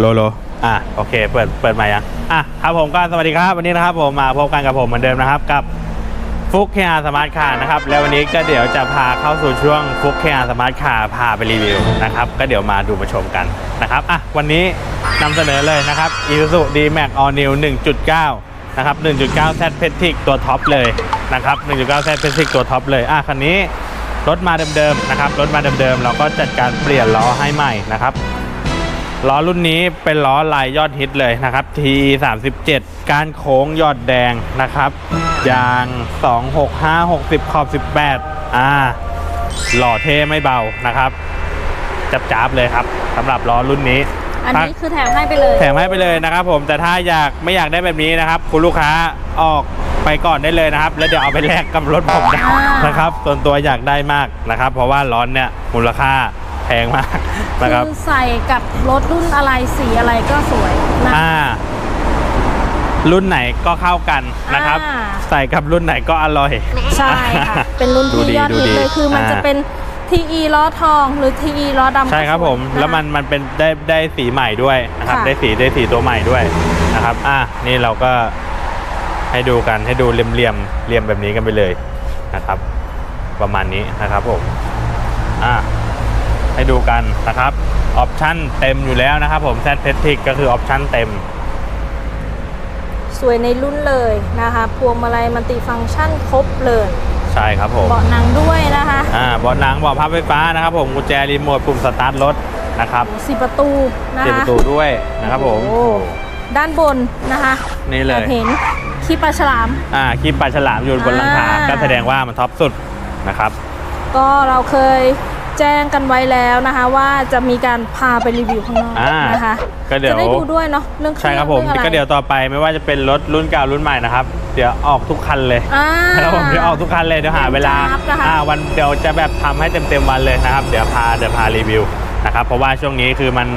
โลโลอะโอเคเปิดเปิดใหม่ยังอะครับผมก็สวัสดีครับวันนี้นะครับผมมาพบกันกับผมเหมือนเดิมนะครับกับฟุกเคอาสมาร์ทคาร์นะครับแล้ววันนี้ก็เดี๋ยวจะพาเข้าสู่ช่วงฟุกเคอาสมาร์ทคาร์พาไปรีวิวนะครับก็เดี๋ยวมาดูมาชมกันนะครับอะวันนี้นำเสนอเลยนะครับ Isuzu D-Max All New 1.9 นะครับ 1.9 Z p e t i c ตัวท็อปเลยนะครับ 1.9 Z p e t i c ตัวท็อปเลยอะคันนี้รถมาเดิมๆนะครับรถมาเดิมๆเราก็จัดการเปลี่ยนล้อให้ใหม่นะครับ ล้อรุ่นนี้เป็นล้อลายยอดฮิตเลยนะครับ T 3 7 การโค้งยอดแดงนะครับ ยาง 265 60 ขอบ 18 อ่า หล่อเท่ไม่เบานะครับ จับจับๆเลยครับสำหรับล้อรุ่นนี้ อันนี้คือแถมให้ไปเลย แถมให้ไปเลยนะครับผมแต่ถ้าอยากไม่อยากได้แบบนี้นะครับ คุณลูกค้าออกไปก่อนได้เลยนะครับ แล้วเดี๋ยวเอาไปแลกกับรถผมได้อ่านนะครับ ส่วนตัวอยากได้มากนะครับ เพราะว่าล้อเนี่ยมูลค่า แพงมากนะครับคือใส่กับรถรุ่นอะไรสีอะไรก็สวยนะอ่ารุ่นไหนก็เข้ากันนะครับอ่าใส่กับรุ่นไหนก็อร่อย ใช่ค่ะ เป็นรุ่นดูที่ดียอดดูฮิตดีเลยคือมันอ่าจะเป็น TE ล้อทองหรือ TE ล้อดำใช่ครับผมก็สยะะแล้วมันมันเป็นได้ได้สีใหม่ด้วยนะครับค่ะได้สีได้สีตัวใหม่ด้วยนะครับ อะนี่เราก็ให้ดูกันให้ดูเรียมเรียมเรียมแบบนี้กันไปเลยนะครับ ประมาณนี้นะครับผมอะ ให้ดูกันนะครับออปชั่นเต็มอยู่แล้วนะครับผม Z p e t i c ก็คือออปชั่นเต็ม สวยในรุ่นเลยนะคะพวงมาลัยมัลติฟังก์ชันครบเลยใช่ครับผมเบาะหนังด้วยนะคะอ่าเบาะหนังเบาะพับไฟฟ้านะครับผมกุญแจรีโมทปุ่มสตาร์ทรถนะครับสีประตูนะเปิดปคะระตูด้วยนะครับผมโอ้ด้านบนนะคะนี่เลแอยบเห็นขี้ปลาฉลาม อ่าคีบปลาฉลามอยู่บนหลังคาอ่าก็แสดงว่ามันท็อปสุดนะครับ ก็เราเคย แจ้งกันไว้แล้วนะคะ ว่าจะมีการพาไปรีวิวข้างนอกอ่านนะคะก็เดี๋ยว จะได้ดูด้วยเนาะเรื่องเคใช่องครับผมเรื่องอะไรก็เดี๋ยวต่อไปไม่ว่าจะเป็นรถรุ่นเก่ารุ่นใหม่นะครับ เดี๋ยวออกทุกคันเลยอ่านะครับผมเดี๋ยวออกทุกคันเลยเดี๋ยวหาเวลาครับนะคะ อ่าวันเดี๋ยวจะแบบทำให้เต็มๆวันเลยนะครับ เดี๋ยวพาเดี๋ยวพารีวิวนะครับเพราะว่าช่วงนี้คือมัน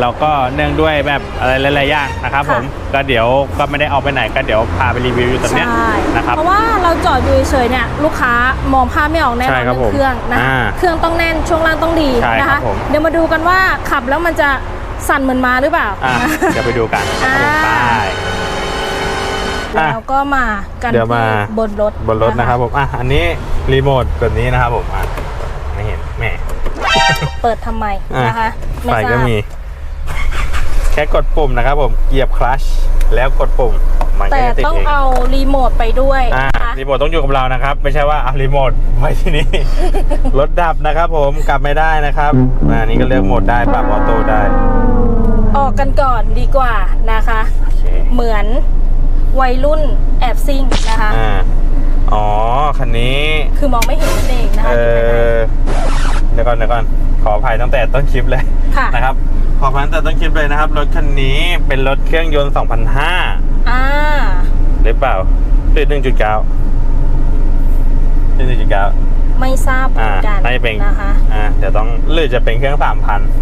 เราก็เนื่องด้วยแบบอะไรหลายๆอย่างนะครับผมก็เดี๋ยวก็ไม่ได้ออกไปไหนก็เดี๋ยวพาไปรีวิวอยู่ตอนเนี้ยใช่นะครับเพราะว่าเราจอดอยู่เฉยๆเนี่ยลูกค้ามองภาพไม่ออกแน่นใช่อนครับเรื่องเครื่องนะผมอ่าเครื่องต้องแน่นช่วงล่างต้องดีใช่นะครัคะบผมเดี๋ยวมาดูกันว่าขับแล้วมันจะสั่นเหมือนมาหรือเปล่าอะนะเดี๋ยวไปดูกันนะครับผมอ่าไปอะแล้วก็มากันเดี๋ยวมาที่บนรถบนรถนะครับผมอะอันนี้รีโมทแบบนี้นะครับผมอะไม่เห็นแหม่เปิดทำไมอะนะคะไม่ไฟทราบก็มี แค่กดปุ่มนะครับผมเหยียบคลัชแล้วกดปุ่มมันก็แต่จะติดต้องเองเอารีโมทไปด้วยอ่านะคะรีโมทต้องอยู่กับเรานะครับ ไม่ใช่ว่าเอารีโมทไว้ที่นี่ รถดับนะครับผมกลับไม่ได้นะครับอ่านี่ก็เลือกโหมดได้ปรับออโต้ได้ออกกันก่อนดีกว่านะคะ โอเคเหมือนวัยรุ่นแอบซิ่งนะคะ อ่าอ๋อคันนี้ คือมองไม่เห็นนั่นเองนะเอคะที่ภายในอเดี๋ยวก่อนเดี๋ยวก่อนขออภัยตั้งแต่ต้นคลิปเลยค่ะ นะครับ ขออภัยตั้งแต่ต้นคลิปเลยนะครับ รถคันนี้เป็นรถเครื่องยนต์2005อ่าหรือเปล่าหรือ1.9หรือ1.9ไม่ทราบเหมือ่าอนกันน่าจะเป็นนะคะ อ่าเดี๋ยวต้องหรือจะเป็นเครื่อง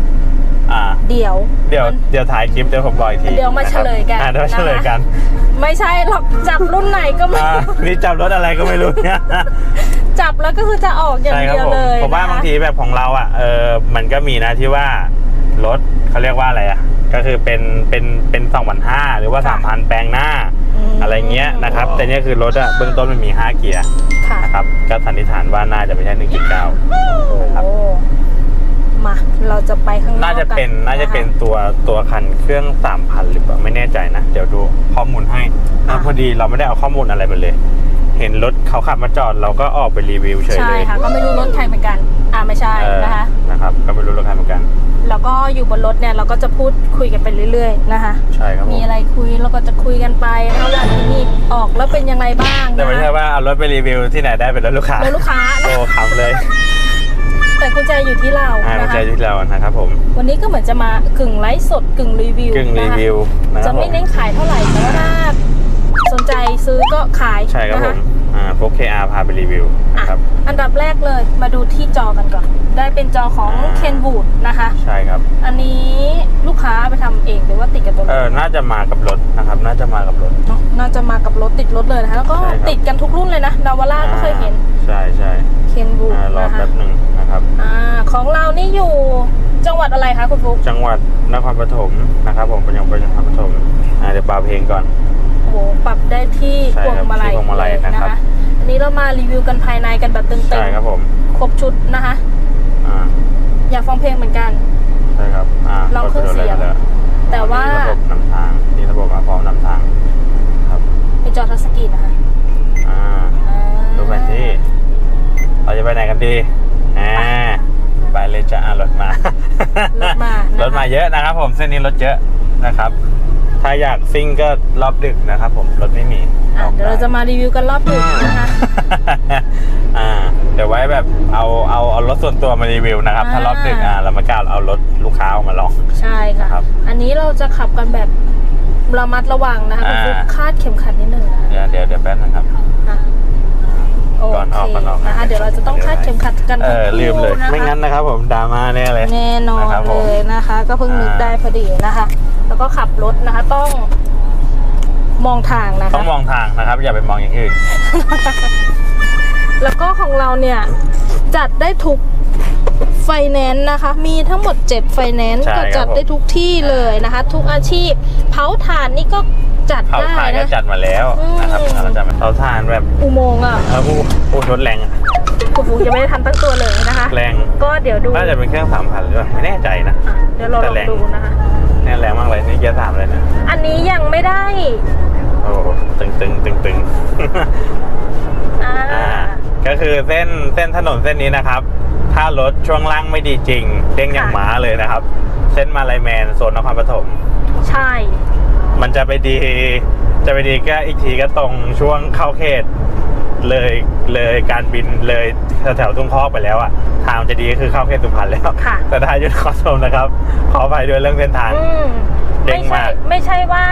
3,000อ่า เดี๋ยว เดี๋ยวมันเดี๋ยวถ่ายคลิปเดี๋ยวผมบอกอีกทีเดี๋ยวมาะครับเฉลยกันอ่าเดี๋ยวมาเฉลยกันไม่ใช่หรอกจับรุ่นไหนก็ไม่อ่านี่จับรถอะไรก็ไม่รู้เนี่ย จับแล้วก็คือจะออกอย่างใช่ครับเดียวผมเลยผมว่านะคะบางทีแบบของเราอะเออมันก็มีนะที่ว่ารถ เขาเรียกว่าอะไรอะก็คือเป็นเป็นเป็นสองพันห้าหรือว่าสามพันแปลงหน้ามอะไรเงี้ยนะครับ แต่เนี่ยคือรถอะเบื้องต้นมันมี 5 เกียร์ค่ะนะครับก็สันนิษฐานว่าน่าจะไม่ใช่1.9ครับโอ้มาเราจะไปข้างนอกน่าจะเป็นกัน่าจะเป็นคตัวตัวคันเครื่อง3,000หรือเปล่าไม่แน่ใจนะ เดี๋ยวดูข้อมูลให้อะพอดีเราไม่ได้เอาข้อมูลอะไรไปเลย เห็นรถเขาขับมาจอดเราก็ออกไปรีวิวเฉยใช่เลยค่ะก็ไม่รู้รถใครเหมือนกัน อ่าไม่ใช่เออนะคะนะครับ ก็ไม่รู้รถใครเหมือนกัน แล้วก็อยู่บนรถเนี่ยเราก็จะพูดคุยกันไปเรื่อยๆนะคะใช่ครับผมมีอะไรคุยเราก็จะคุยกันไปนะคะว่าที่นี่ออกแล้วเป็นยังไงบ้างแต่นะไม่ใช่คะว่าเอารถไปรีวิวที่ไหนได้เป็นรถลูกค้ารถลูกค้าโอ้ขำเลยแต่กุญแจอยู่ที่เราอ่านะใจคะที่เรานะครับผมวันนี้ก็เหมือนจะมากึ่งไลฟ์สดกึ่งรีวิวกึ่งรีนะคะวิวนะคจะรับผไม่มเน้นขายเท่าไหร่แต่ว่าถ้าสนใจซื้อก็ขายใช่ครับนะผคะม อ่าพวก KR พาไปรีวิวอะนะครับ อันดับแรกเลยมาดูที่จอกันก่อน ได้เป็นจอของอ่า Kenwood นะคะ ใช่ครับ อันนี้ลูกค้าไปทำเองหรือว่าติดกับตัวรเอถอน่าจะมากับรถนะครับ น่าจะมากับรถ เนาะน่าจะมากับรถติดรถเลยนะคะแล้วก็ใช่ครับ ติดกันทุกรุ่นเลยนะดาวาร่าก็เคยเห็นใช่ใช่ Kenwood อ่ารอนะคะแป๊บหนึ่งนะครับ อ่าของเรานี่อยู่จังหวัดอะไรคะคุณฟุกจังหวัดนครปฐมนะครับ ผมเป็นยังเป็นนครปฐมอ่าเดี๋ยวเป่าเพลงก่อน โอ้โหปรับได้ที่ใช่พวงครับมาลัยที่พวงมาลัยเลยนะครับอันนี้เรามารีวิวกันภายในกันแบบตึงใช่ครับผมๆครบชุดนะคะ อ่าอยากฟังเพลงเหมือนกัน ใช่ครับอ่าลองเครื่องเสียงกดไปดูลแต่ว่า ระบบนำทางนี่ระบบมาพร้อมนำทางครับมีจอทัชสกรีนนะคะอ่า อ่าดูแผนที่ เราจะไปไหนกันดีอ่าไปเลยจะอ่ารถมา รถมานะคะ รถมาเยอะนะครับผม เส้นนี้รถเยอะนะครับ ถ้าอยากซิ่งก็รอบดึกนะครับผมรถไม่มีอะเดี๋ยวเราจะมารีวิวกันรอบดึกนะคะอ่าเดี๋ยวไว้แบบเอาเอาเอารถส่วนตัวมารีวิวนะครับ ถ้ารอบดึกอ่าเราไม่กล้าเอารถลูกค้าออกมาลองใช่ค่ะครับอันนี้เราจะขับกันแบบระมัดระวังนะคะคุณอ่าฟุกคาดเข็มขัดนิดหนึ่งนะคะเดี๋ยวเดี๋ยวเดี๋ยวแป๊บนึงครับอะโอก่อนออกเคก่อนออกนะคะเดี๋ยวเราจะต้องคาดเข็มขัดกันเออทั้งคู่ลืมเลยนะคะไม่งั้นนะครับผมดราม่าแน่เลยแน่นอนนะครับผมเลยนะคะ ก็เพิ่งนึกอ่าได้พอดีนะคะ แล้วก็ขับรถนะคะ ต้องมองทางนะต้อคะ งมองทางนะครับ อย่าไปมองอย่างอื่น แล้วก็ของเราเนี่ย จัดได้ทุกไฟแนนซ์นะคะ มีทั้งหมด7ไฟแนนซ์ใช่ก็ครับจัดได้ทุกที่เลยนะคะ ทุกอาชีพ เผาถ่านนี่ก็จัดเขาได้ถ่ายก็นะ จัดมาแล้วนะครับอืม เราจัดมาเขาทานแบบอุโมงค์อะเออผู้ผู้ชนแรงอะคุณฟูยังไม่ได้ทันตั้งตัวเลยนะคะ แรงก็เดี๋ยวดูน่าจะเป็นเครื่องสามพันหรือเปล่าไม่แน่ใจนะ อะเดี๋ยวเราลแต่องแรง ดูนะคะ เนี่ยแรงมากเลยนี่เกียร์สามเลยนะอันนี้ยังไม่ได้ โอ้โหตึงตึงตึงตึงอ่าอ่าก็คือเส้นเส้นถนนเส้นนี้นะครับ ถ้ารถช่วงล่างไม่ดีจริง เด้งอย่างหมาเลยนะครับ เส้นมาลายแมนโซนนครปฐมใช่ มันจะไปดี จะไปดีก็อีกทีก็ตรงช่วงเข้าเขตเลยเลยการบินเลยแถวๆทุ่งคอกไปแล้วอะ ทางจะดีก็คือเข้าเขตสุพรรณแล้ว ค่ะ แต่ถ้ายุทธคอสมนะครับ ขออภัยด้วยเรื่องเส้นทาง อืมเด้ไม่งใช่มากไม่ใช่ว่า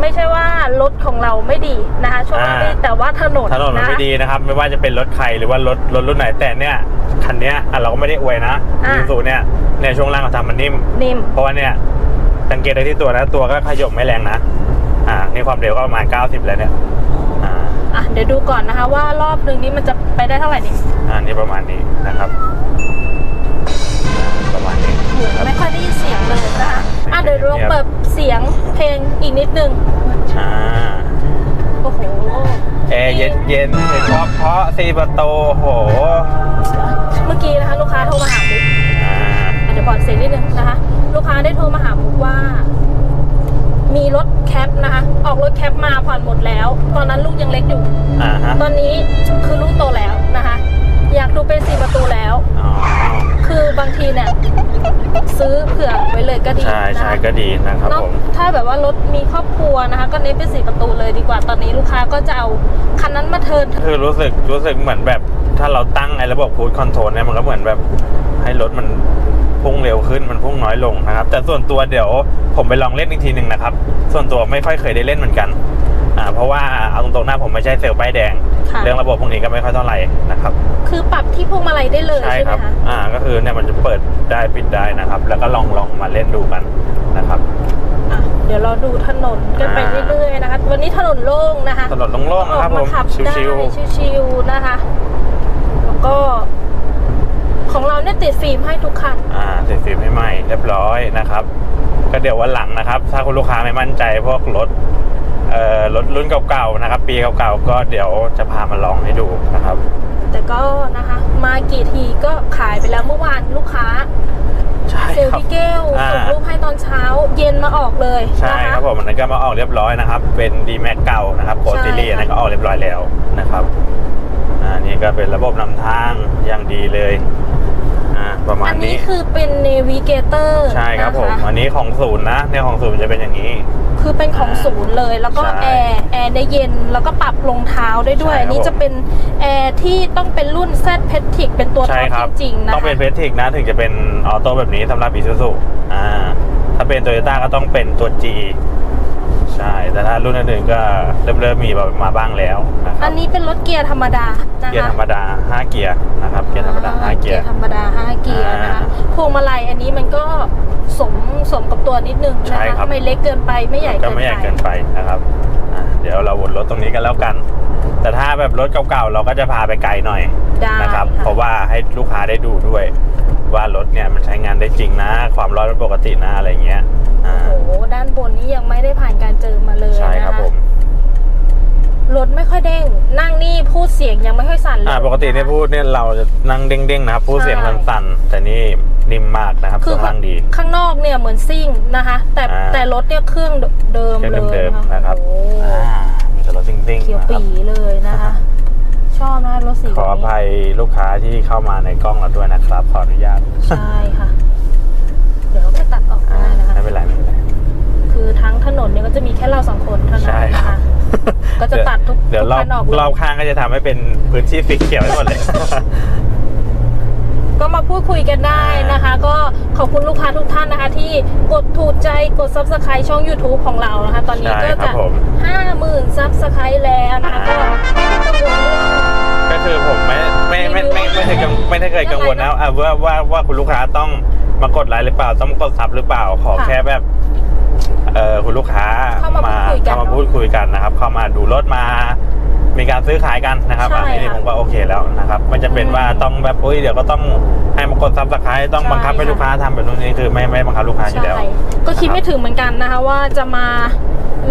ไม่ใช่ว่ารถของเราไม่ดีนะคะช่วงล่างไม่ดีอ่า แต่ว่าถนนถนนมันไม่ดีนะครับ ไม่ว่าจะเป็นรถใครหรือว่ารถรถรุ่นไหนแต่เนี่ยคันเนี้ยอะเราก็ไม่ได้อวยนะอ่ายูสูเนี่ยเนี่ยช่วงล่างเขาทำมันนิ่ม นิ่ม เพราะว่าเนี่ยสังเกตได้ที่ตัวนะตัวก็ขยบไม่แรงนะอ่านี่ความเร็วก็ประมาณ 90 แล้วเนี่ย อ่าอะเดี๋ยวดูก่อนนะคะ ว่ารอบหนึ่งนี้มันจะไปได้เท่าไหร่ดิอ่านี่ประมาณนี้นะครับอ่าประมาณนี้นะครับไม่ค่อยได้ยินเสียงเลยนะคะอะเดี๋ยวลองเปิดเสียงเพลงอีกนิดนึงอ่าโอ้โหแอร์เย็นเย็นๆเห็นเพราะเพราะสี่ประตูโอ้โหเมื่อกี้นะคะ ลูกค้าโทรมาหาบุ๊กอ่าอะเดี๋ยวบอกเสียงนิดนึงนะคะ ลูกค้าได้โทรมาหาบุ๊กว่า มีรถแคปนะคะ ออกรถแคปมาผ่อนหมดแล้ว ตอนนั้นลูกยังเล็กอยู่ อ่าฮะตอนนี้คือลูกโตแล้วนะคะ อยากดูเป็นสี่ประตูแล้ว อ๋อคือบางทีเนี่ยซื้อเผื่อไว้เลยก็ดีใช่นะใช่คะก็ดีนะครับนอกผม ถ้าแบบว่ารถมีครอบครัวนะคะ ก็เน้นเป็นสี่ประตูเลยดีกว่าตอนนี้ลูกค้าก็จะเอาคันนั้นมาเทิร์น คือรู้สึกรู้สึกเหมือนแบบถ้าเราตั้งไอ้ระบบคูดคอนโทรลเนี่ยมันก็เหมือนแบบให้รถมัน พุ่งเร็วขึ้นมันพุ่งน้อยลงนะครับ แต่ส่วนตัวเดี๋ยวผมไปลองเล่นอีกทีหนึ่งนะครับ ส่วนตัวไม่ค่อยเคยได้เล่นเหมือนกันอ่าเพราะว่าเอาตรงๆหน้าผมไม่ใช่เซลล์ป้ายแดง ค่ะ เรื่องระบบพวกนี้ก็ไม่ค่อยเท่าไหร่นะครับ คือปรับที่พวงมาลัยได้เลยใช่ใช่ไหคมรับคะอ่า ก็คือเนี่ยมันจะเปิดได้ปิดได้นะครับ แล้วก็ลองลองมาเล่นดูกันนะครับ อะเดี๋ยวเราดูถนนกันไปอ่า เรื่อยๆนะคะ วันนี้ถนนโล่งนะคะถนนโล่งๆนะครับอผอกมขับได้ชิวชิวๆนะคะ แล้วก็ ของเราเนี่ยติดฟิล์มให้ทุกคันๆอ่าติดฟิล์มให้ใหม่เรียบร้อยนะครับ ก็เดี๋ยววันหลังนะครับ ถ้าคุณลูกค้าไม่มั่นใจพวกรถเอ่อรถรุ่นเก่าๆนะครับ ปีเก่าๆก็เดี๋ยวจะพามาลองให้ดูนะครับ แต่ก็นะคะ มากี่ทีก็ขายไปแล้วเมื่อวานลูกค้าใช่เซลลครับ พี่เกลอ่า ส่งรูปให้ตอนเช้า เย็นมาออกเลยใช่นะคะครับผมอันนั้นก็มาออกเรียบร้อยนะครับ เป็น d m a x เก่านะครับโคใช่ซีรีส์ค่ะ อันนั้นก็ออกเรียบร้อยแล้วนะครับอ่านี่ก็เป็นระบบนำทางอย่างดีเลยอ่า ประมาอัณนนี้นี้คือเป็นเนวิเกเตอร์ใช่ครับผมอันนี้ของศูนย์นะเนี่ยของศูนย์จะเป็นอย่างนี้ คือเป็นของอ่าศูนย์เลย แล้วก็ใช่แอร์แอร์ได้เย็นแล้วก็ปรับรองเท้าได้ด้วย ใช่ครับ อันนี้จะเป็นแอร์ที่ต้องเป็นรุ่น Z p e t i c เป็นตัวท็ใช่อปครับจริงๆนะคะต้องเป็นเพทิกนะถึงจะเป็นออโต้แบบนี้สำหรับอีซูซูอ่าถ้าเป็นโตโยต้าก็ต้องเป็นตัว G ใช่ แต่ถ้ารุ่นอื่นๆก็เริ่มเริ่มมีมาบ้างแล้วนะครัอับนนี้เป็นรถเกียร์ธรรมดานะคะเกียร์ธรรมดา 5 เกียร์นะครับเกียร์ธรรมดา 5 เกียร์ ธรรมดา5เกียร์นะคะอ่าพวงมาลัยอันนี้มันก็สมสมกับตัวนิดนึงใช่นะคะครับไม่เล็กเกินไปไม่ใหญ่ก็เกินไม่ใหญ่ไปเกินไปนะครับอ่าเดี๋ยวเราวนรถตรงนี้กันแล้วกัน แต่ถ้าแบบรถเก่าๆเราก็จะพาไปไกลหน่อยได้นะครับค่ะเพราะว่าให้ลูกค้าได้ดูด้วย ว่ารถเนี่ยมันใช้งานได้จริงนะ ความร้อนเป็นปกตินะอะไรเงี้ยอ่าโอ้โหด้านบนนี้ยังไม่ได้ผ่านการเจิมมาเลยใช่ครับนะะผมรถไม่ค่อยเด้ง นั่งนี่พูดเสียงยังไม่ค่อยสั่นเลยอ่าปกติเนี่ยพูดเนี่ยเราจะนั่งเด้งๆนะครับพูดเสียงใช่ สั่นๆแต่นี่นิ่มมากนะครับคืช่วงล่างดี ข้างนอกเนี่ยเหมือนซิ่งนะคะ แต่อ่าแต่รถเนี่ยเครื่องเดิมเครื่องเลยเดิมๆนะครับ โอ้โหอ่ามีแต่รถซิ่งๆเขียวนะคปีรับ เลยนะคะ ชอบนะรถสีขออแบบนี้ภัยลูกค้าที่เข้ามาในกล้องเราด้วยนะครับ ขออนุญาต ใช่ค่ะ เดี๋ยวไปตัดออกอ่าได้นะคะไม่เป็นไรไม่เป็นไรคือทั้งถนนเนี่ยก็จะมีแค่เราสองคนเท่านั้ใช่นนะครัคะบก็จะตัดทุกเดี๋ยวทุกรอบคันออกเลยรอบข้างก็จะทำให้เป็นพื้นที่สีเขียวให้หมดเลย ก็มาพูดคุยกันได้นะคะ ก็ขอบคุณลูกค้าทุกท่านนะคะ ที่กดถูกใจกด subscribe ช่อง YouTube ของเรานะคะ ตอนนี้ใช่ก็ครัจะ บผม 50,000 subscribe แล้วนะคะก็ไม่ต้องกังวลเรื่องก็คือผมไม่ไม่ไม่ไม่ไม่ไม่เคยกังไม่ได้เคยกังวลนะอะว่าว่าว่าคุณลูกค้าต้องมากดไลค์หรือเปล่าต้องกดซับหรือเปล่าขอค่ะแค่แบบเออคุณลูกค้าเข้ามาพูดคุยกัน เข้ามาพูดคุยกันนะครับ เข้ามาดูรถมา มีการซื้อขายกันนะครับใช่อันนี้ค่ะผมก็โอเคแล้วนะครับไม่จะเป็นอืมว่าต้องแบบอุ้ยเดี๋ยวก็ต้องให้มากดซับสไครต์ต้องใช่บังคับให้ค่ะ ลูกค้าทำแบบนู้นนี่คือไม่ไม่บังคับลูกค้าอยู่ใช่แล้วก็คิดไม่ถึงเหมือนกันนะคะว่าจะมา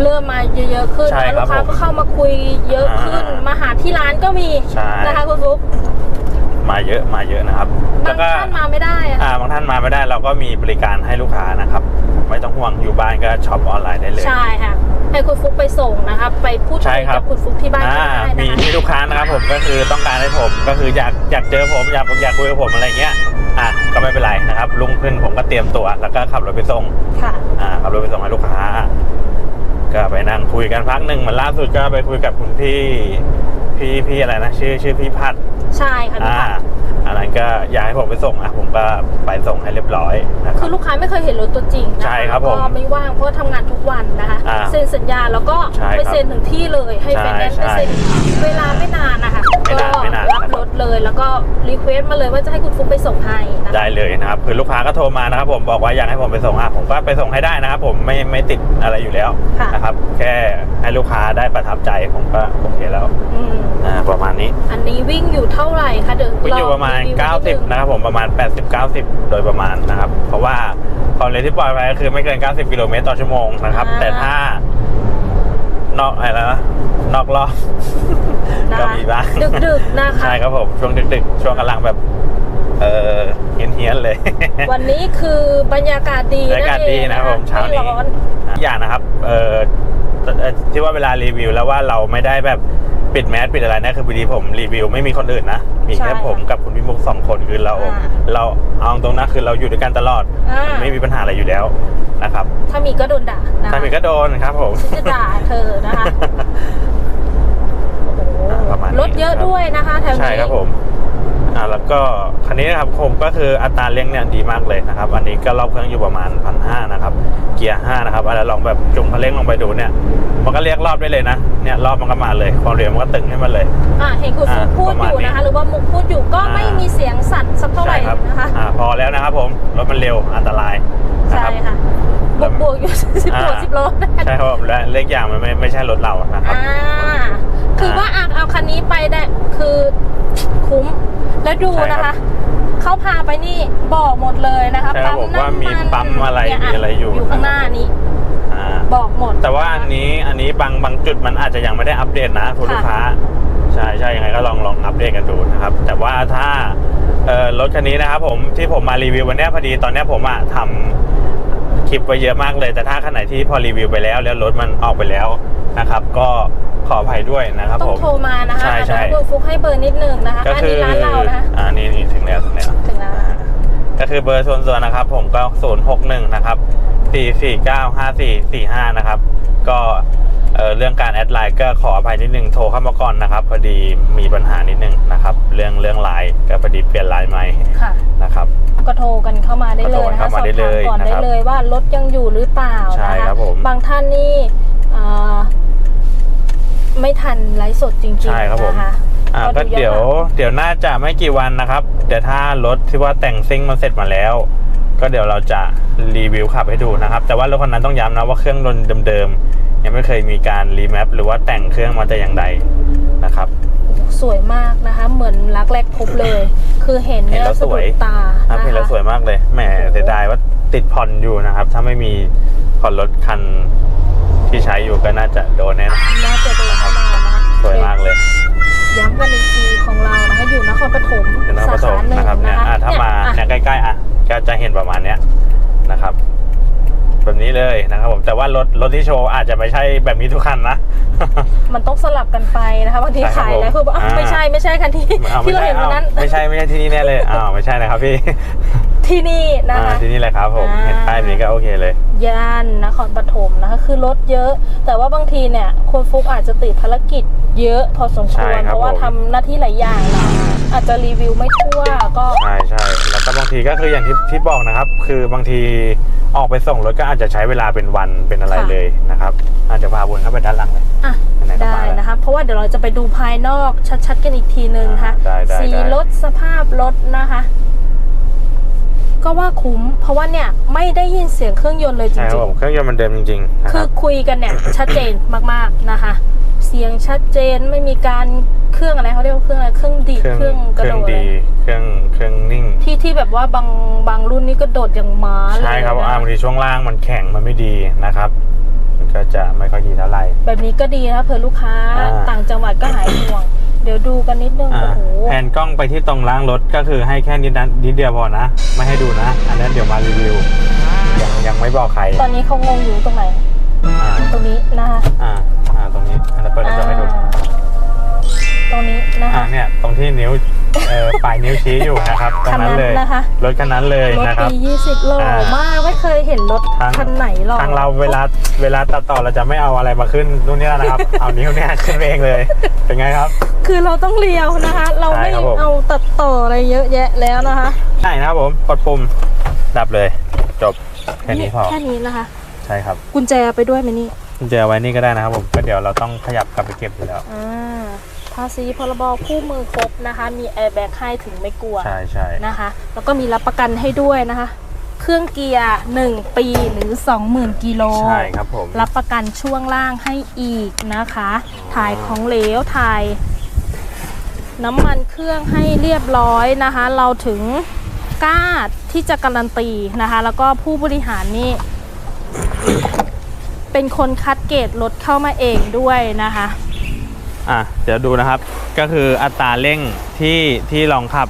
เริ่มมาเยอะๆขึ้นใช่นะครัลูบกค้าผมก็เข้ามาคุยเยอะขึ้น อ่ามมาหาที่ร้านก็มีใช่ นะคะคุณฟุ๊กมาเยอะมาเยอะนะครับบางท่านมาไม่ได้อะอ่าบางท่านมาไม่ได้เราก็มีบริการให้ลูกค้านะครับ ไม่ต้องห่วงอยู่บ้านก็ช็อปออนไลน์ได้เลย ใช่ค่ะ ให้คุณฟุ๊กไปส่งนะคะไปพูดใช่คุยครักับ บคุณฟุ๊กที่บ้านก็อ่าได้มีนะคะมีลูกค้านะครับผมก็คือต้องการให้ผมก็คืออยากอยากเจอผมอยากอยากคุยกับผมอะไรเงี้ยอะก็ไม่เป็นไรนะครับลุงขึ้นผมก็เตรียมตัวแล้วก็ขับรถไปส่งค่ะ อ่าขับรถไปส่งให้ลูกค้า ก็ไปนั่งคุยกันพักหนึ่งเหมือนล่าสุดก็ไปคุยกับคุณพี่พี่พี่อะไรนะชื่อชื่อพี่พัดใช่ค่ะพี่อ่า ผัด อันนั้นก็อยากให้ผมไปส่งอะผมก็ไปส่งให้เรียบร้อยนะคคืรับ อลูกค้าไม่เคยเห็นรถตัวจริงนะะใช่ครับผมก็ไม่ว่างเพราะว่าทำงานทุกวันนะคะอ่าเซ็นสัญญาแล้วก็ใช่ไปครับเซ็นถึงที่เลยให้ใช่ไฟแนนซ์ไปใช่เซ็นเวลาไม่นานนะคะไม่ก็นานไม่นานรับนะครับ รถเลยแล้วก็รีเควสต์มาเลยว่าจะให้คุณฟุ๊กไปส่งให้นะคะ ได้เลยนะครับคือลูกค้าก็โทรมานะครับผมบอกว่าอยากให้ผมไปส่งอะผมก็ไปส่งให้ได้นะครับผมไม่ไม่ติดอะไรอยู่แล้วค่ะ นะครับ แค่ให้ลูกค้าได้ประทับใจผมก็โอเคแล้วอืม อ่าประมาณนี้ อันนี้วิ่งอยู่เท่าไหร่คะเดี๋ยววิ่งอยู่ประมาณลงวิวนิดนึง90 นะครับผมประมาณ 80 90 โดยประมาณนะครับ เพราะว่าความเร็วที่ปล่อยไปก็คือไม่เกิน 90 กิโลเมตรต่อชั่วโมงนะครับ อ่า แต่ถ้านอกอะไรนะนอกรอบนะก็คะมีบ้างดึกๆนะคะ ใช่ครับผมช่วงดึกๆ ช่วงกำลังแบบ เออเฮี้ยนๆเลย วันนี้คือบรรยากาศดีบรรยากาศดีนะครับผมเช้านี้ ไม่ร้อนอย่างนะครับ เออเอ่อที่ว่าเวลารีวิวแล้วว่าเราไม่ได้แบบ ปิดแมสปิดอะไรนะคือพอดีผมรีวิวไม่มีคนอื่นนะ มีแค่ใช่ค่ะผมกับคุณพี่มุกสองคนคือเรา อ่าเราเอาตรงนะคือเราอยู่ด้วยกันตลอดอ่าไม่มีปัญหาอะไรอยู่แล้วนะครับถ้ามีก็โดนด่านะถ้ามีก็โดนครับผม ฉันจะด่าเธอนะคะ โอ้โหอ่าประมาณนี้รถเยอะด้วยนะคะแถวนี้ใช่ครับผม อ่าแล้วก็คันนี้นะครับผมก็คืออัตราเร่งเนี่ยดีมากเลยนะครับ อันนี้ก็รอบเครื่องอยู่ประมาณพันห้านะครับ เกียร์ห้านะครับอะไรลองแบบจุ่มคันเร่งลงไปดูเนี่ย มันก็เรียกรอบได้เลยนะ เนี่ยรอบมันก็มาเลยความเร็วมันก็ตึงให้มันเลย อ่าเห็นคุณฟุ๊กอ่าพูดประอมาณยู่นี้นะคะ หรือว่ามุกพูดอยู่ก็อ่าไม่มีเสียงสั่นสักเท่าไหร่ใช่ครับนะคะอ่าพอแล้วนะครับผมรถมันเร็วอันตรายนะใช่ครับค่ะบวกบวกอยู่สิบอ่าบวกสิบโลนะคะใช่ครับผมและเลขอย่างมันไม่ไม่ใช่รถเรานะครับอ่า คือว่าอะเอาคันนี้ไปได้คือคุ้มแล้วดูใช่ครับนะคะเขาพาไปนี่บอกหมดเลยนะคะใช่ครับผมว่ามีปั๊มอะไรเนี่ยมีอะไรอยู่อยู่ข้างหน้านี้อ่าบอกหมด แต่ว่าอันนี้อันนี้บางบางจุดมันอาจจะยังไม่ได้อัปเดตนะคุณค่ะลูกค้าใช่ใช่ยังไงก็ลองลองอัปเดตกันดูนะครับ แต่ว่าถ้าเอ่อรถคันนี้นะครับผมที่ผมมารีวิววันเนี้ยพอดีตอนเนี้ยผมอะทำ คลิปไว้เยอะมากเลย แต่ถ้าคันไหนที่พอรีวิวไปแล้ว แล้วรถมันออกไปแล้วนะครับ ก็ขออภัยด้วยนะครับต้อผงม โทรมานะคะใช่ใช่อาจจะให้คุณฟุกให้เบอร์นิดนึงนะคะก็อันคืนี้อร้านเรานะคะอ่านี่นี่ถึงแล้วถึงแล้ว ถึงแล้วนะคะก็คือเบอร์ส่วนตัวนะครับ ผมก็ 061 นะครับ 449 5445 นะครับ ก็ เอ่อเรื่องการแอดไลน์ก็ขออภัยนิดนึงโทรเข้ามาก่อนนะครับ พอดีมีปัญหานิดนึงนะครับ เรื่องเรื่องไลน์ก็พอดีเปลี่ยนไลน์ใหม่ค่ะ นะครับก็โทรกันเข้ามาได้เลยก็โทรนะคะเข้ามาได้เลยสอบถามก่อนนะได้ครับเลยว่ารถยังอยู่หรือเปล่าใช่นะคะครับผมบางท่านนี่อ่าไม่ทันไลฟ์สดจริงๆใช่ครับผมนะคะอ่าก็ย้อนหลังเดี๋ยวเดี๋ยวน่าจะไม่กี่วันนะครับ เดี๋ยวถ้ารถที่ว่าแต่งซิ่งมันเสร็จมาแล้ว ก็เดี๋ยวเราจะรีวิวขับให้ดูนะครับ แต่ว่ารถคันนั้นต้องย้ำนะว่าเครื่องยนต์เดิมๆ ยังไม่เคยมีการรีแมปหรือว่าแต่งเครื่องมาแต่อย่างใดนะครับสวยมากนะคะ เหมือนรักแรกพบเลย คือเห็นเห็นเนี่ยแล้วสะสดุวยดตาครับนะเห็นแล้วคะสวยมากเลยแหมเสียดายว่าติดผ่อนอยู่นะครับ ถ้าไม่มีผ่อนรถคันที่ใช้อยู่ก็น่าจะโดนแน่นอนน่าจะโดนเข้ามานะคะสวยมากเลยย้ำกันอีกทีของเรานะคะอยู่นครปฐมเป็นนครปฐสามขาหนึ่งนะครับเนี่ยนะคะอะถ้ามาอะเนี่ยใกล้ๆอะก็จะเห็นประมาณเนี้ยนะครับ แบบนี้เลยนะครับผมแต่ว่ารถรถที่โชว์อาจจะไม่ใช่แบบนี้ทุกคันนะ มันต้องสลับกันไปนะคะบางทีใช่ครับขายแล้วคือแบบอะผมอ่า ไม่ใช่ไม่ใช่คันที่อ้าวที่เราเห็นวันนั้นอ้าวไม่ใช่ไม่ใช่ที่นี่แน่เลยอ้าวไม่ใช่นะครับพี่ที่นี่นะอ่าคะ ที่นี่แหละครับผมอ่า เห็นป้ายแบบนี้ก็โอเคเลย ย่านนครปฐมนะคะคือรถเยอะ แต่ว่าบางทีเนี่ยคุณฟุกอาจจะติดภารกิจเยอะพอสมคใช่วรครับเพราะว่าผม ทำหน้าที่หลายอย่างนะอาจจะรีวิวไม่ทั่วก็ ใช่ใช่แล้วก็บางทีก็คืออย่างที่ที่บอกนะครับ คือบางที ออกไปส่งรถก็อาจจะใช้เวลาเป็นวันเป็นอะไรเลยนะครับ อาจจะพาวนเข้าไปด้านหลังเลยอะไหนๆก็ได้มาแล้วนะคะ เพราะว่าเดี๋ยวเราจะไปดูภายนอกชัดๆ กันอีกทีนึงนะคะอ่าได้ได้สีได้รถสภาพรถนะคะ ก็ว่าคุ้ม เพราะว่าเนี่ยไม่ได้ยินเสียงเครื่องยนต์เลยจใช่ครับริงผมเครื่องยนต์มันเดิมจริงๆนะๆคคืรัอบคุยกันเนี่ยชัดเจนมากๆนะคะ เสียงชัดเจนไม่มีการเครื่องอะไรเขาเรียกว่าเครื่องอะไรเครื่องดีดเครื่องเครื่องกระโดเครื่องดดีอะไรเครื่องเครื่องนิ่ง ที่ที่แบบว่าบางบางรุ่นนี่ก็โดดอย่างม้าเลยใช่ครับนะอ่าบางทีช่วงล่างมันแข็งมันไม่ดีนะครับ มันก็จะไม่ค่อยดีเท่าไหร่แบบนี้ก็ดีนะเผื่อลูกค้าอ่าต่างจังหวัดก็หายห่วง เดี๋ยวดูกันนิดนึงอ่าโอ้โหแผนกล้องไปที่ตรงล่างรถก็คือให้แค่นิดนั้นนิดเดียวพอนะ ไม่ให้ดูนะ อันนั้นเดี๋ยวมารีวิวยังยังไม่บอกใคร ตอนนี้เขางงอยู่ตรงไหนอ่าตรงนี้นะคะ อ่าอ่าตรงนี้อันนั้นเปิดแล้วจะให้ดูอ่าตรงนี้นะอ่าคะ เนี่ยตรงที่นิ้วเอ่อปลายนิ้วชี้อยู่นะครับตรงนั้นเลยคันนั้นนะคะ รถคันนั้นเลยรถนะครับ ปี20โลอ่ามมากไม่เคยเห็นรถทาง คันไหนหรอกทางเราเวลาเวลาตัดต่อเราจะไม่เอาอะไรมาขึ้นนู่นนี่นั่นนะครับ เอานิ้วเนี่ยขึ้นไปเองเลย เป็นไงครับ คือเราต้องเลียวนะคะ เราใช่ไม่ครับผม เอาตัดต่ออะไรเยอะแยะแล้วนะคะใช่นะครับผมกดปุ่มดับเลย จบแค่นี้พอแค่นี้นะคะ ใช่ครับ กุญแจไปด้วยไหมนี่ กุญแจไว้นี่ก็ได้นะครับผมก็เดี๋ยวเราต้องขยับกลับไปเก็บอยู่แล้วอ่าภาษีพรบคู่มือครบนะคะ มีแอร์แบ็กให้ถึงไม่กลัวใช่ใช่นะคะ แล้วก็มีรับประกันให้ด้วยนะคะ เครื่องเกียร์ 1 ปีหรือ 20,000กิโลใช่ครับผมรับประกันช่วงล่างให้อีกนะคะ ถ่ายของเหลวถ่าย น้ำมันเครื่องให้เรียบร้อยนะคะ เราถึงกล้าที่จะการันตีนะคะ แล้วก็ผู้บริหารนี่ เป็นคนคัดเกรดรถเข้ามาเองด้วยนะคะ อะเดี๋ยวดูนะครับ ก็คืออัตราเร่งที่ที่ลองขับ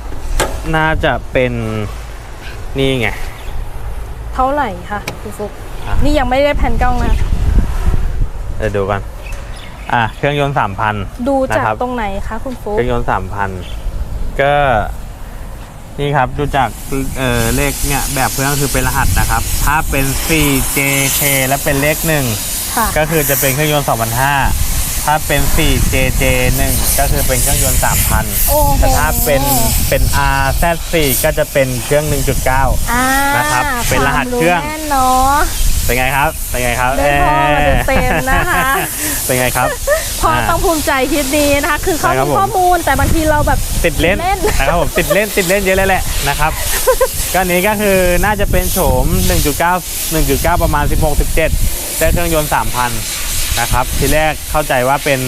น่าจะเป็นนี่ไง เท่าไหร่คะคุณฟุกอะ นี่ยังไม่ได้แผ่นกล้องนะ เดี๋ยวดูกันอะเครื่องยนต์สามพัน ดูจากนะครับ ตรงไหนคะคุณฟุกเครื่องยนต์สามพันก็ นี่ครับดูจากเอ่อเลขเนี่ยแบบเครื่องคือเป็นรหัสนะครับ ถ้าเป็น 4JK และเป็นเลขหนึ่งค่ะก็คือจะเป็นเครื่องยนต์2,500ถ้าเป็น 4JJ1 ก็คือเป็นเครื่องยนต์3,000โอ้โหแต่ถ้าเป็นเป็น RZ4 ก็จะเป็นเครื่อง 1.9 อ่านะครับเป็นรหัสเครื่องความแน่นเนาะ เป็นไงครับ เป็นไงครับได้พ่อมาเอ๊เต็มๆนะคะ เป็นไงครับพ่ออ่าต้องภูมิใจคลิปนี้นะคะ คือเขาใช่ครัมีบผมข้อมูลแต่บางทีเราแบบติดเล่นติดเล่นนะครับผมติดเล่นติดเล่นเยอะเลยแหละนะครับก็อันนี้ก็คือน่าจะเป็นโฉม 1.9 1.9 ประมาณ 16 17 ได้เครื่องยนต์ 3,000 นะครับ ทีแรกเข้าใจว่าเป็น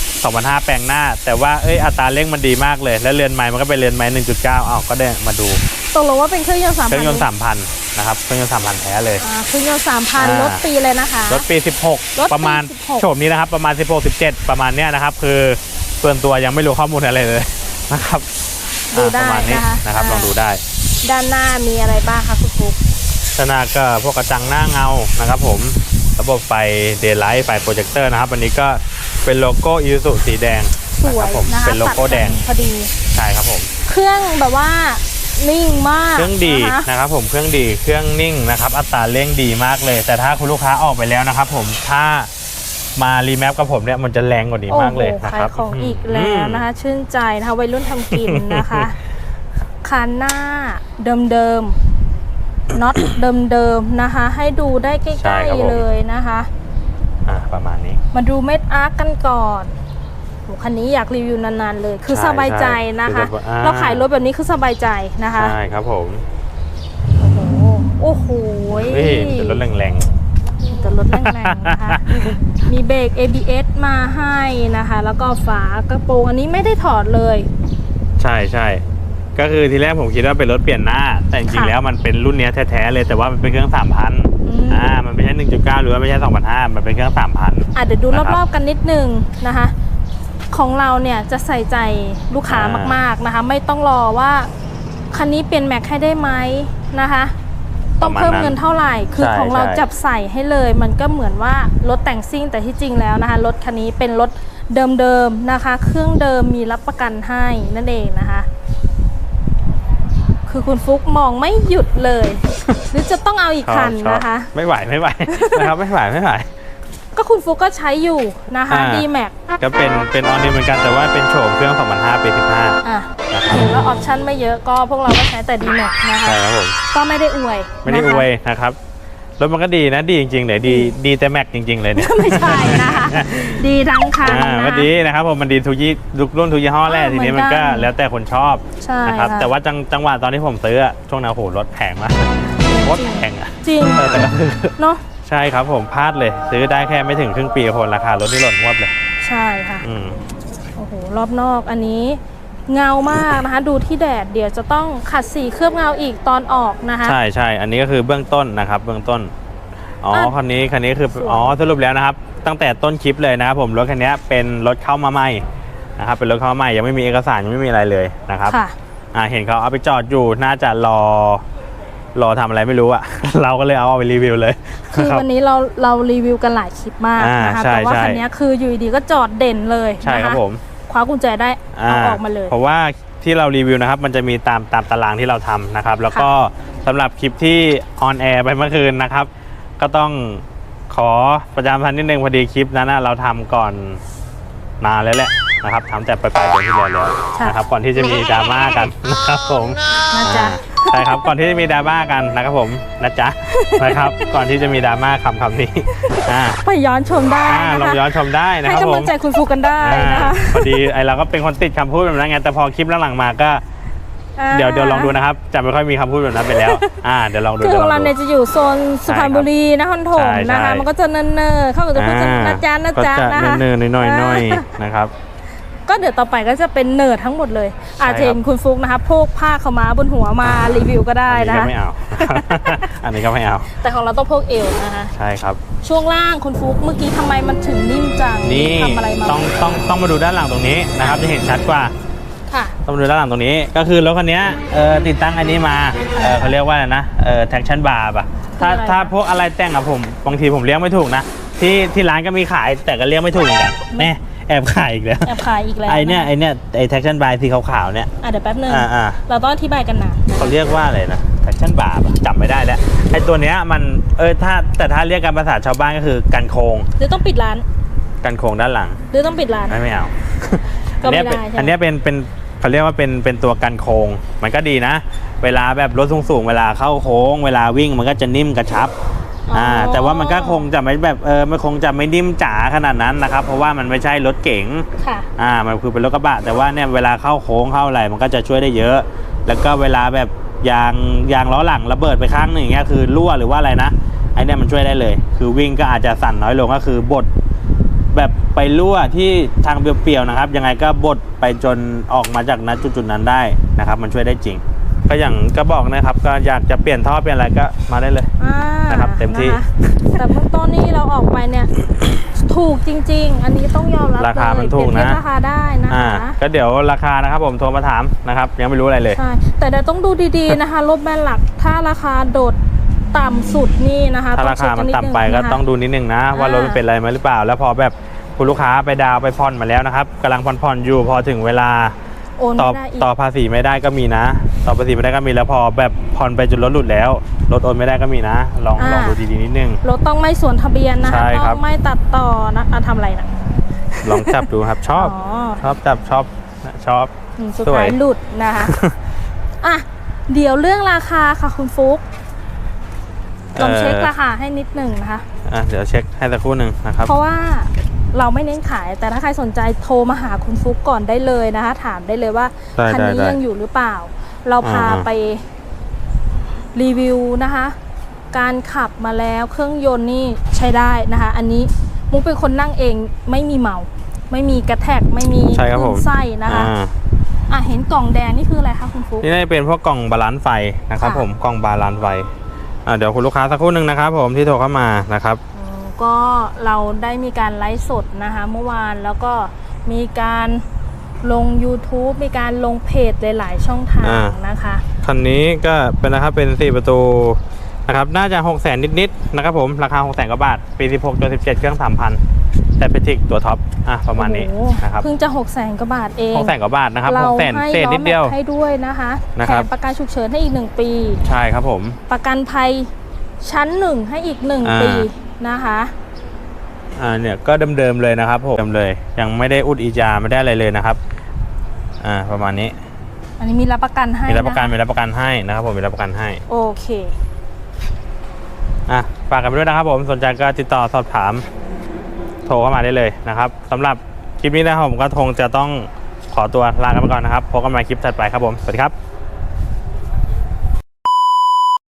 2,500แปลงหน้า แต่ว่าเอ้ยอัตราเร่งมันดีมากเลย แล้วเรือนไม้มันก็เป็นเรือนไม้1.9อ้าวก็ได้มาดู ตกลงว่าเป็นเครื่องยนต์สามเคพัรื่องยนต์3,000นะครับเครื่องยนต์3,000แท้เลยเครื่องยนต์สามพันอ่า รถปีเลยนะคะ รถปี รถปี16ประมาณ16 โฉมนี้นะครับ ประมาณ 16 17 ประมาณเนี้ยนะครับ คือส่วนตัวยังไม่รู้ข้อมูลอะไรเลยนะครับดูอ่าได้ประมาณนี้นะคะนะครับ ลองดูได้ด้านหน้ามีอะไรบ้างคะคุณฟุกชนาก็พวกกระจังหน้าเงานะครับ ผมระบบไฟเดย์ไลท์ไฟโปรเจคเตอร์นะครับอันนี้ก็เป็นโลโก้ยูสุสีแดงสนะวครัยผมนะคะเป็นโลโก้แดงตักันพอดี ใช่ครับผม เครื่องแบบว่า นิ่งมากเครื่องดีนะคะนะครับผมเครื่องดีเครื่องนิ่งนะครับอัตราเร่งดีมากเลย แต่ถ้าคุณลูกค้าออกไปแล้วนะครับผมถ้ามารีแมปกับผมเนี่ยมันจะแรงกว่านี้โอ้มากโหเลยนะขาครัยบของอีกมแล้วนะคะ ชื่นใจนะคะวัยรุ่นทำกินนะคะคันหน้าเดิมๆน็อตเดิมๆนะคะ ให้ดูได้ใกใช่ล้ครับผมๆเลยนะคะ อ่าประมาณนี้ มาดูเม็ดอาร์คกันก่อนโห คันนี้อยากรีวิวนานๆเลย คือใช่สบายใจนะคะใช่คือสบายอ่าเราขายรถแบบนี้คือสบายใจนะคะ ใช่ครับผม โอ้โหโอ้โหนี่เป็นรถแรงโอ้โหจะรถแรงๆนะคะ มีเบรก ABS มาให้นะคะ แล้วก็ฝากระโปรงอันนี้ไม่ได้ถอดเลย ใช่ใช่ก็คือทีแรกผมคิดว่าเป็นรถเปลี่ยนหน้า แต่จริงๆค่ะแล้วมันเป็นรุ่นเนี้ยแท้ๆเลยแต่ว่ามันเป็นเครื่อง3,000อืมอ่ามันไม่ใช่1.9หรือว่าไม่ใช่2,500มันเป็นเครื่อง3,000อะเดี๋ยวดูนะครับรอบๆกันนิดนึงนะคะ ของเราเนี่ยจะใส่ใจลูกค้าอ่าม มากๆนะคะ ไม่ต้องรอว่าคันนี้เปลี่ยนแม็กให้ได้ไหมนะคะ ต้องเพิ่มเงินเท่าไหร่ คือใช่ของเราใช่ จับใส่ให้เลย มันก็เหมือนว่ารถแต่งซิ่งแต่ที่จริงแล้วนะคะ รถคันนี้เป็นรถเดิมๆนะคะ เครื่องเดิมมีรับประกันให้นั่นเองนะคะ คือคุณฟุกมองไม่หยุดเลย หรือจะต้องเอาอีกชอบคันชอบนะคะ ไม่ไหวไม่ไหว นะครับไม่ไหวไม่ไหว ก็คุณฟุกก็ใช้อยู่นะคะ อ่าดีแม็กก็เป็นเป็นออนนิวเหมือนกันแต่ว่าเป็นโฉมเครื่อง2005ปี15อะนะครับเห็นว่าออปชั่นไม่เยอะก็พวกเราก็ใช้แต่ดีแม็กนะคะ ใช่ครับผม ก็ไม่ได้อวยไม่ได้นะคะอวยนะครับรถมันก็ดีนะดีจริงๆเลยดีดีแต่แม็กจริง ๆ เลยเนี่ยไม่ใช่นะคะ ดีทั้งคันอ่านะ ก็ดีนะครับผมมันดีทุกยี่ทุกรุ่นทุกยี่ห้อแหละอ่าทีนี้มันก็เหมือนกันแล้วแต่คนชอบใช่นะครับค่ะ แต่ว่าจังจังหวะตอนที่ผมซื้ออะช่วงนั้นโหรถแพงมากโคตรแพงอะจริง เออแต่ก็คือเนาะ ใช่ครับผมพลาดเลย ซื้อได้แค่ไม่ถึงครึ่งปีโหราคารถนี่หล่นงวบเลย ใช่ค่ะอืมโอ้โหรอบนอกอันนี้เงามากนะคะ ดูที่แดดเดี๋ยวจะต้องขัดสีเคลือบเงาอีกตอนออกนะคะ ใช่ใช่อันนี้ก็คือเบื้องต้นนะครับ เบื้องต้นอ๋ออะคันนี้คันนี้คือสวย อ๋อสรุปแล้วนะครับ ตั้งแต่ต้นคลิปเลยนะครับผมรถคันนี้เป็นรถเข้ามาใหม่นะครับเป็นรถเข้ามาใหม่ยังไม่มีเอกสารยังไม่มีอะไรเลยนะครับ ค่ะ อ่าเห็นเขาเอาไปจอดอยู่น่าจะรอ รอทำอะไรไม่รู้อะเราก็เลยเอาไปรีวิวเลย คือรับวันนี้เราเรารีวิวกันหลายคลิปมากอ่านะคะใช่แต่ว่าใช่คันนี้คืออยู่ดีๆก็จอดเด่นเลยใช่นะครัคะบผมคว้ากุญแจได้เอาออกมาเลย เพราะว่าที่เรารีวิวนะครับ มันจะมีตามตามตารางที่เราทำนะครับ แล้วก็สำหรับคลิปที่ออนแอร์ไปเมื่อคืนนะครับ ก็ต้องขอประจำพันธ์นิดนึงพอดีคลิปนั้นนะเราทำก่อนนานแล้วแหละนะครับทำแต่ปลายๆเดือนที่แล้วแล้วค่ะนะครับ ก่อนที่จะมีดราม่ากันนะครับผมนะจ๊ะอ่า ใช่ครับ ก่อนที่จะมีดราม่ากันนะครับผมนะจ๊ะนะครับ ก่อนที่จะมีดราม่าคำคำนี้อ่าไปย้อนชมได้อ่านะลองคะย้อนชมได้นะให้ครับผกำลัมงใจคุณฟุกกันได้อ่านะคะพอดีไอเราก็เป็นคนติดคำพูดแบบนั้นไงแต่พอคลิปหลังๆมาก็อ่าเดี๋ยวเดี๋ยวลองดูนะครับจะไม่ค่อยมีคำพูดแบบนั้นไปแล้ว อ่าเดี๋ยวลองดูคือเดี๋ขยวองลเราองดู เนี่ยจะอยู่โซนสุพรรณบุรีนครถมใช่ใช่นะคะมันก็จะเนินๆเข้ากับจะพูดจะอ่านะจ๊ะนะจ๊ะก็นะจะคะเนินๆหน่อยๆหน่อยอ่านะครับ ก็เดี๋ยวต่อไปก็จะเป็นเนิร์ดทั้งหมดเลย อาจจะเห็นครับคุณฟุกนะคะโพกผ้าขาวม้าบนหัวมารีวิวก็ได้อันนี้นะก็คะไม่เอา อันนี้ก็ไม่เอา แต่ของเราต้องโพกเอวนะคะใช่ครับ ช่วงล่างคุณฟุกเมื่อกี้ทำไมมันถึงนิ่มจังนี่ทำอะไรมาต้องต้องต้องมาดูด้านหลังตรงนี้นะครับจะเห็นชัดกว่าค่ะต้องมาดูด้านหลังตรงนี้ก็คือรถคันนี้เออติดตั้งอันนี้มาเออเขาเรียกว่าอะไรนะเออ traction bar ป่ะถ้าคืออะไรถ้าพวกอะไรแต่งอะผมบางทีผมเลี้ยงไม่ถูกนะที่ที่ร้านก็มีขายแต่ก็เลี้ยงไม่ถูกเหมือนกันแม่ แอบขายอีกแล้วแอบขายอีกแล้วไอเนี้ยไอเนี้ยไอ traction bar สีขาวๆเนี่ยอะเดี๋ยวแป๊บนึงอ่าอ่าเราต้องอธิบายกันนะเขาเรียกว่าอะไรนะ traction bar ป่ะจำไม่ได้แล้วไอตัวเนี้ยมันเออถ้าแต่ถ้าเรียกกันภาษาชาวบ้านก็คือกันโครงหรือต้องปิดร้าน กันโครงด้านหลัง หรือต้องปิดร้านไม่ไม่เอาก็อันไม่เนี้ยเป็นได้ใช่ไหมอันเนี้ยเป็นเป็นเขาเรียกว่าเป็นเป็นตัวกันโค้งมันก็ดีนะ เวลาแบบรถสูงๆเวลาเข้าโค้ง เวลาวิ่งมันก็จะนิ่มกระชับ อ่าแต่ว่ามันก็คงจะไม่แบบเออมันคงจะไม่นิ่มจ๋าขนาดนั้นนะครับ เพราะว่ามันไม่ใช่รถเก๋งค่ะ อ่ามันคือเป็นรถกระบะ แต่ว่าเนี่ยเวลาเข้าโค้งเข้าอะไรมันก็จะช่วยได้เยอะ แล้วก็เวลาแบบยางยางล้อหลังระเบิดไปข้างหนึ่งอย่างเงี้ยคือรั่วหรือว่าอะไรนะไอเนี่ยมันช่วยได้เลย คือวิ่งก็อาจจะสั่นน้อยลงก็คือบดแบบไปรั่วที่ทางเปรียวๆนะครับ ยังไงก็บดไปจนออกมาจากณจุดๆนั้นได้นะครับ มันช่วยได้จริง ก็อย่างก็บอกนะครับ ก็อยากจะเปลี่ยนท่อเปลี่ยนอะไรก็มาได้เลย อ่านะครับเต็มที่ นะคะแต่เบื้องต้นนี่เราออกไปเนี่ย ถูกจริง ๆ อันนี้ต้องยอมรับราคามันเลยถูกนะ เปรียบเทียบราคาได้นะอ่า คะก็เดี๋ยวราคานะครับผมโทรมาถามนะครับ ยังไม่รู้อะไรเลย ใช่แต่เดี๋ยวต้องดูดีๆนะคะรถแบรนด์หลักถ้าราคาโดดต่ำสุดนี่นะคะถ้าต้ราคามันเช็ต่ำคกัไปนิดนึก็นะคะต้องดูนิดนึงนะ ว่ารถมันเป็นอะไรมาหรือเปล่า แล้วพอแบบคุณลูกค้าไปดาวน์ไปผ่อนมาแล้วนะครับกำลังผ่อนๆอยู่พอถึงเวลา โอนต่อไม่ได้อีกต่อภาษีไม่ได้ก็มีนะ ต่อภาษีไม่ได้ก็มีแล้วพอแบบผ่อนไปจนรถหลุดแล้วรถโอนไม่ได้ก็มีนะ ลองลองดูดีๆนิดนึง รถต้องไม่สวนทะเบียนนะใช่คะครัต้บ องไม่ตัดต่อนะอะทำอะไรนะลองจับดูครับชอบ อ๋อ ชอบจับชอบชอบ อืมสุดสวยท้ายหลุดนะคะ อะ เดี๋ยวเรื่องราคาค่ะคุณฟุกลองเช็คราคาให้นิดหนึ่งนะคะ อะเดี๋ยวเช็คให้สักครู่หนึ่งนะครับ เพราะว่า เราไม่เน้นขาย แต่ถ้าใครสนใจโทรมาหาคุณฟุกก่อนได้เลยนะคะ ถามได้เลยว่าได้คันนี้ได้ได้ ยังอยู่หรือเปล่า เราพาอ่าไปรีวิวนะคะ การขับมาแล้วเครื่องยนต์นี่ใช้ได้นะคะ อันนี้มุกเป็นคนนั่งเองไม่มีเมา ไม่มีกระแทกไม่มีใช่ครับผมคลื่นไส้นะคะอ่าอะเห็นกล่องแดงนี่คืออะไรคะคุณฟุก นี่น่าจะเป็นพวกกล่องบาลานซ์ไฟนะครับค่ะ ผมกล่องบาลานซ์ไฟอ่าเดี๋ยวคุณลูกค้าสักครู่หนึ่งนะครับผมที่โทรเข้ามานะครับอืม ก็เราได้มีการไลฟ์สดนะคะเมื่อวานแล้วก็มีการลง YouTube มีการลงเพจหลาย ๆ ช่องทางอ่า นะคะคันนี้ก็เป็นนะครับเป็น 4 ประตูนะครับน่าจะ 6 0 0 0 0 นิดๆนะครับผมราคา 6 0 0 0 0กว่าบาท ปี 16ตัว17 เครื่อง 3,000 แต่เป็นทิกตัวท็อปอะประมาณนี้โอ้โหนะครับเพิ่งจะ6 0 0 0 0กว่าบาทเอง6 0 0 0 0กว่าบาทนะครับเรา6 0 0 0ให้0เศษล้อนิดเดียวแม็กให้ด้วยนะคะนะแถครับ มประกันฉุกเฉินให้อีก 1 ปี ใช่ครับผม ประกันภัยชั้น1ให้อีกอ่า1ปี นะคะอ่าเนี่ยก็เดิมๆเลยนะครับผมเดิมเลยยังไม่ได้อุดอีจาไม่ได้อะไรเลยนะครับอ่าประมาณนี้ อันนี้มีรับประกันให้มีรับประกันคมีรับประกันให้นะครับผมมีรับประกันให้โอเคอะฝากกันไปด้วยนะครับ ผมสนใจก็ติดต่อสอบถาม โทรเข้ามาได้เลยนะครับสำหรับคลิปนี้นะครับผมก็คงจะต้องขอตัวลากันไปก่อนนะครับพบกันใหม่คลิปถัดไปครับผมสวัสดีครับ